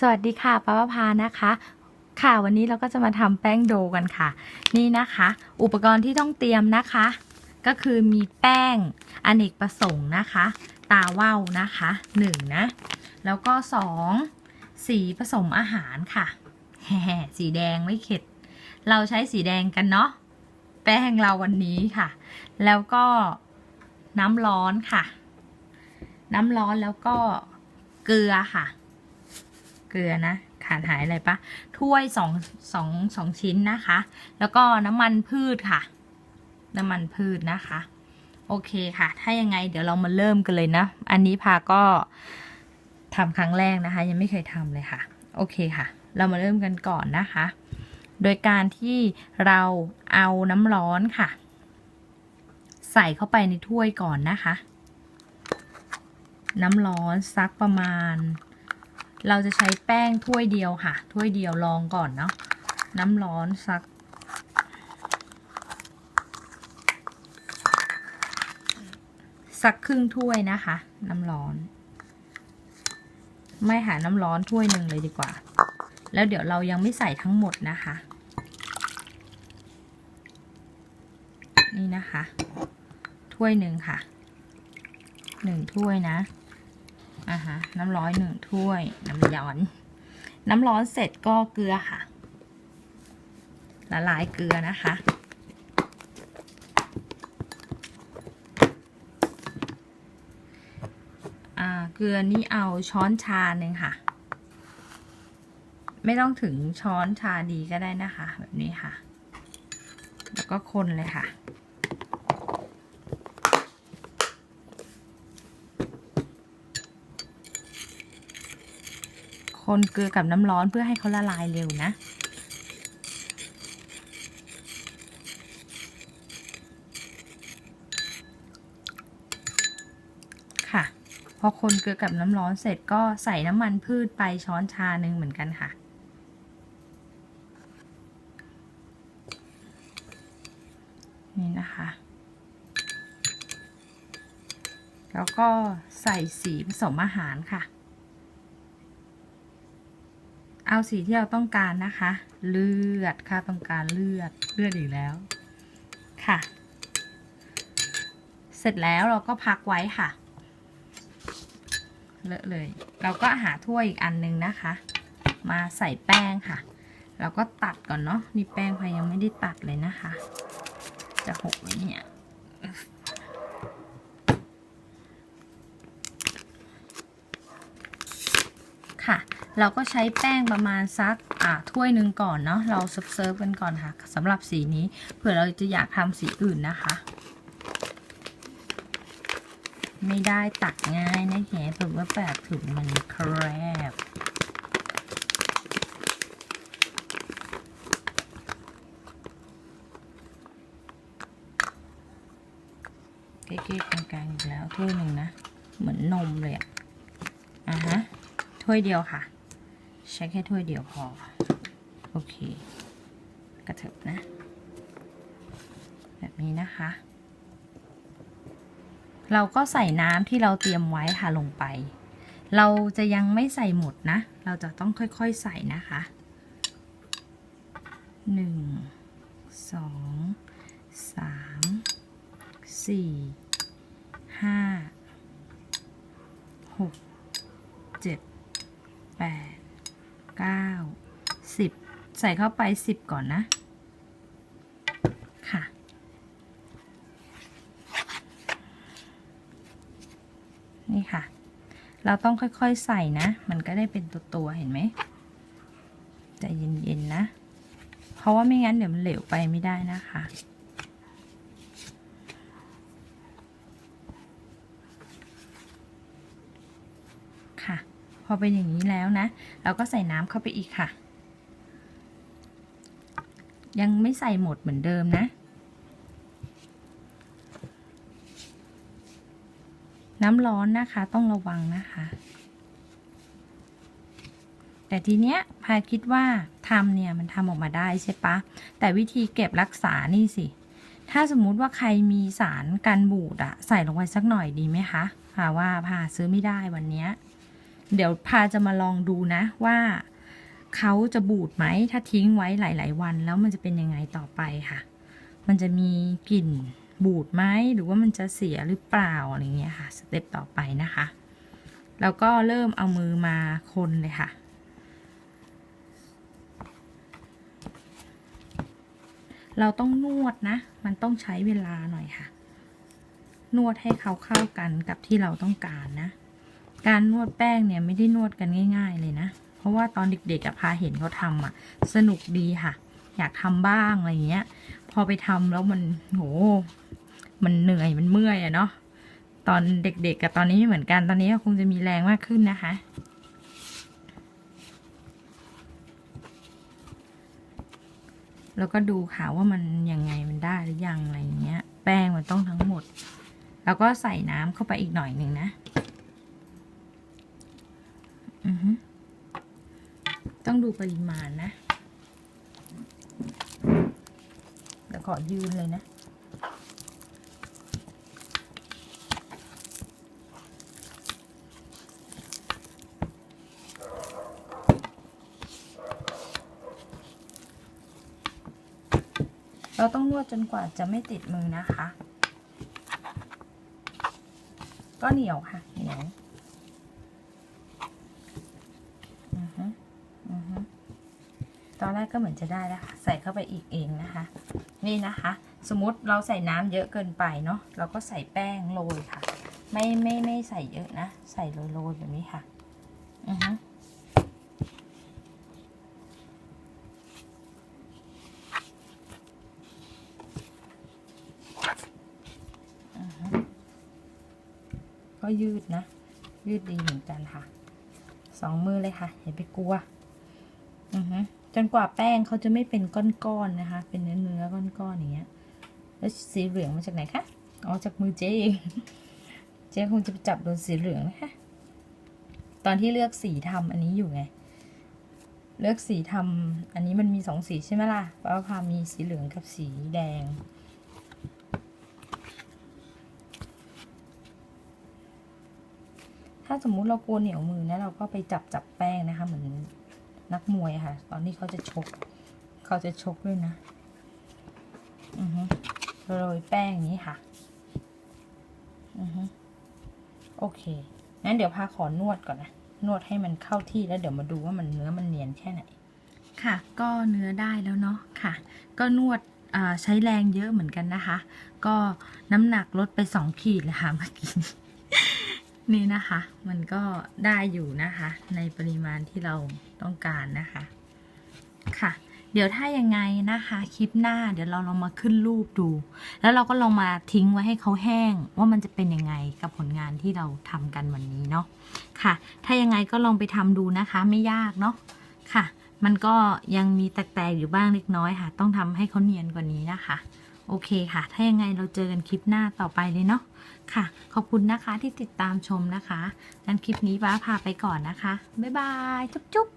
สวัสดีค่ะป้าประพานะคะ ค่ะวันนี้เราก็จะมาทำแป้งโดกันค่ะ นี่นะคะ อุปกรณ์ที่ต้องเตรียมนะคะ ก็คือมีแป้งอเนกประสงค์นะคะ ตาว่าวนะคะหนึ่งนะแล้วก็สองสีผสมอาหารค่ะแฮ่สีแดงไม่เข็ด เราใช้สีแดงกันเนาะแป้งเราวันนี้ค่ะ แล้วก็น้ำร้อนค่ะ น้ำร้อนแล้วก็เกลือค่ะ เกลือนะ ขาดหายอะไรปะถ้วยสองสองสองชิ้นนะคะ แล้วก็น้ำมันพืชค่ะ น้ำมันพืชนะคะ โอเคค่ะ ถ้ายังไงเดี๋ยวเรามาเริ่มกันเลยนะ อันนี้พาก็ทำครั้งแรกนะคะ ยังไม่เคยทำเลยค่ะ โอเคค่ะ เรามาเริ่มกันก่อนนะคะ โดยการที่เราเอาน้ำร้อนค่ะ ใส่เข้าไปในถ้วยก่อนนะคะ น้ำร้อนสักประมาณ เราจะใช้แป้งถ้วยเดียวค่ะ ถ้วยเดียวลองก่อนเนาะน้ำร้อนสักสักครึ่งถ้วยนะคะ น้ำร้อน ไม่หาน้ำร้อนถ้วยหนึ่งเลยดีกว่า แล้วเดี๋ยวเรายังไม่ใส่ทั้งหมดนะคะ นี่นะคะ ถ้วยหนึ่งค่ะหนึ่งถ้วยนะ อ่าฮะน้ำร้อนหนึ่งถ้วยน้ำร้อน น้ำร้อนเสร็จก็เกลือค่ะ ละลายเกลือนะคะ อ่าเกลือนี่เอาช้อนชาหนึ่งค่ะ ไม่ต้องถึงช้อนชาดีก็ได้นะคะ แบบนี้ค่ะ แล้วก็คนเลยค่ะ คนเกลือกับน้ำร้อนเพื่อให้เขาละลายเร็วนะ ค่ะ พอคนเกลือกับน้ำร้อนเสร็จก็ใส่น้ำมันพืชไปช้อนชาหนึ่งเหมือนกันค่ะนี่นะคะ แล้วก็ใส่สีผสมอาหารค่ะ เอาสีที่เราต้องการนะคะ เลือดค่ะต้องการเลือดเลือดอีกแล้วค่ะ เสร็จแล้วเราก็พักไว้ค่ะเลอะเลย เราก็หาถ้วยอีกอันนึงนะคะ มาใส่แป้งค่ะ เราก็ตัดก่อนเนาะนี่แป้งพายังไม่ได้ตัดเลยนะคะ จะหกไหมเนี่ยค่ะ เราก็ใช้แป้งประมาณสักอ่าถ้วยหนึ่งก่อนเนาะเราเซิร์ฟกันก่อนค่ะสำหรับสีนี้เผื่อเราจะอยากทำสีอื่นนะคะ ไม่ได้ตัดง่ายนะแกผมว่าแปดถุงมันแคบเก๊ๆกลางๆอีกแล้วถ้วยหนึ่งนะ เหมือนนมเลยอะอะฮะถ้วยเดียวค่ะ ใช้แค่ถ้วยเดียวพอ โอเค กระเถิบนะ แบบนี้นะคะ เราก็ใส่น้ำที่เราเตรียมไว้ค่ะลงไป เราจะยังไม่ใส่หมดนะ เราจะต้องค่อยๆใส่นะคะหนึ่งสองสามสี่ห้าหกเจ็ดแปด เก้าสิบใส่เข้าไปสิบก่อนนะ ค่ะ นี่ค่ะ เราต้องค่อยๆใส่นะ มันก็ได้เป็นตัวๆเห็นไหมใจเย็นๆนะ เพราะว่าไม่งั้นเดี๋ยวมันเหลวไปไม่ได้นะคะ ค่ะ พอเป็นอย่างนี้แล้วนะ เราก็ใส่น้ำเข้าไปอีกค่ะ ยังไม่ใส่หมดเหมือนเดิมนะ น้ำร้อนนะคะต้องระวังนะคะ แต่ทีเนี้ยพายคิดว่าทำเนี่ยมันทำออกมาได้ใช่ปะ แต่วิธีเก็บรักษานี่สิ ถ้าสมมุติว่าใครมีสารกันบูดอะใส่ลงไปสักหน่อยดีไหมคะพาว่าพาซื้อไม่ได้วันเนี้ย เดี๋ยวพาจะมาลองดูนะว่าเขาจะบูดไหมถ้าทิ้งไว้หลาย ๆ วันแล้วมันจะเป็นยังไงต่อไปค่ะ มันจะมีกลิ่นบูดไหมหรือว่ามันจะเสียหรือเปล่าอะไรเงี้ยค่ะสเต็ปต่อไปนะคะ แล้วก็เริ่มเอามือมาคนเลยค่ะ เราต้องนวดนะ มันต้องใช้เวลาหน่อยค่ะ นวดให้เขาเข้ากันกับที่เราต้องการนะ การนวดแป้งเนี่ยไม่ได้นวดกันง่าย ๆ เลยนะ เพราะว่าตอนเด็กๆอะพาเห็นเขาทำอะสนุกดีค่ะ อยากทำบ้างอะไรเงี้ย พอไปทำแล้วมันโห มันเหนื่อยมันเมื่อยอะเนาะ ตอนเด็กๆกับตอนนี้ไม่เหมือนกัน ตอนนี้คงจะมีแรงมากขึ้นนะคะ แล้วก็ดูค่ะว่ามันยังไงมันได้หรือยังอะไรเงี้ย แป้งมันต้องทั้งหมด แล้วก็ใส่น้ำเข้าไปอีกหน่อยหนึ่งนะ อือฮึ ต้องดูปริมาณนะเดี๋ยวขอยืนเลยนะ เราต้องนวดจนกว่าจะไม่ติดมือนะคะ ก็เหนียวค่ะเหนียว อือฮึอือฮึต อนแรกก็เหมือนจะได้แล้วค่ะ ใส่เข้าไปอีกเองนะคะ นี่นะคะ สมมติเราใส่น้ำเยอะเกินไปเนาะเราก็ใส่แป้งโรยค่ะ ไม่ไม่ไม่ใส่เยอะนะ ใส่โรยๆแบบนี้ค่ะ อือฮึอือฮึก็ยืดนะ ยืดดีเหมือนกันค่ะ สองมือเลยค่ะ อย่าไปกลัว อือฮึ จนกว่าแป้งเขาจะไม่เป็นก้อนๆนะคะ เป็นเนื้อเนื้อก้อนๆอย่างเงี้ย แล้วสีเหลืองมาจากไหนคะ อ๋อจากมือเจ๊เอง เจ๊คงจะไปจับโดนสีเหลืองนะคะตอนที่เลือกสีทำอันนี้อยู่ไง เลือกสีทำอันนี้มันมีสองสีใช่ไหมล่ะป้าพามีสีเหลืองกับสีแดง ถ้าสมมุติเรากลัวเหนียวมือนะเราก็ไปจับจับแป้งนะคะเหมือน นักมวยค่ะ ตอนนี้เขาจะชก เขาจะชกด้วยนะ อือฮึโรยแป้งอย่างนี้ค่ะ อือฮึโอเค งั้นเดี๋ยวพาขอนวดก่อนนะ นวดให้มันเข้าที่แล้วเดี๋ยวมาดูว่ามันเนื้อมันเนียนแค่ไหน ค่ะ ก็เนื้อได้แล้วเนาะ ค่ะ ก็นวดใช้แรงเยอะเหมือนกันนะคะ ก็น้ำหนักลดไปสองขีดเลยค่ะเมื่อกี้ นี่นะคะ มันก็ได้อยู่นะคะ ในปริมาณที่เราต้องการนะคะ ค่ะ เดี๋ยวถ้ายังไงนะคะ คลิปหน้าเดี๋ยวเราลองมาขึ้นรูปดู แล้วเราก็ลองมาทิ้งไว้ให้เขาแห้ง ว่ามันจะเป็นยังไงกับผลงานที่เราทำกันวันนี้เนาะ ค่ะ ถ้ายังไงก็ลองไปทำดูนะคะ ไม่ยากเนาะ ค่ะ มันก็ยังมีแตกๆอยู่บ้างเล็กน้อยค่ะ ต้องทำให้เขาเนียนกว่านี้นะคะ โอเคค่ะ ถ้ายังไงเราเจอกันคลิปหน้าต่อไปเลยเนาะค่ะ ขอบคุณนะคะที่ติดตามชมนะคะงั้นคลิปนี้ป้าพาไปก่อนนะคะ บ๊ายบาย จุ๊บ